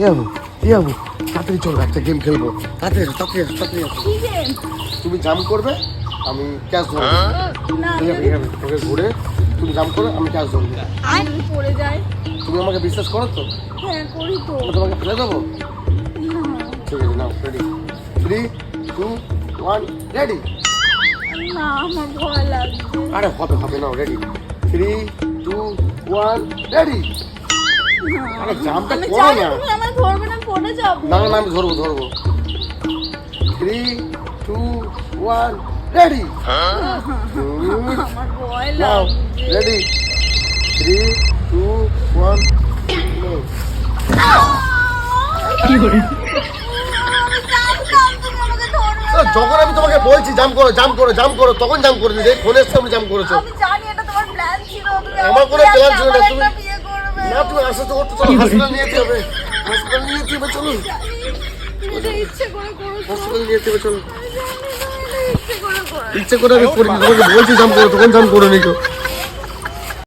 এ বাবু তাড়াতাড়ি চল একটা গেম খেলব। তাড়াতাড়ি এসো, তাড়াতাড়ি। তুমি জাম্প করবে আমি ক্যাশ ধরবো। আছে, তোকে ঘুরে তুমি জাম্প করো আমি ক্যাশ ধরবো। পড়ে যাই। তুমি আমাকে বিশ্বাস করো তো? হ্যাঁ করি তো। তোমাকে ফেলে দেবো? ঠিক আছে now ready three two one ready না আমার ভয় লাগছে। আরে হবে হবে now ready three two one ready আরে জাম্পটা আমি করো না। আমায় ধরবে না পড়ে যাব। না না আমি ধরবো ধরবো। থ্রি টু ওয়ান রেডি আমার ভয় রেডি থ্রি টু ওয়ান কি করে। যখন আমি তোমাকে বলছি জাম করো জাম করো জাম করো তখন জাম করে দিলে ফোনের সামনে জাম করেছ। আমি জানি এটা তোমার প্ল্যান ছিল আমার কোনো plan ছিল না, তুমি- ইচ্ছে করে আমি বলছি জাম করো তখন জাম করে নিছো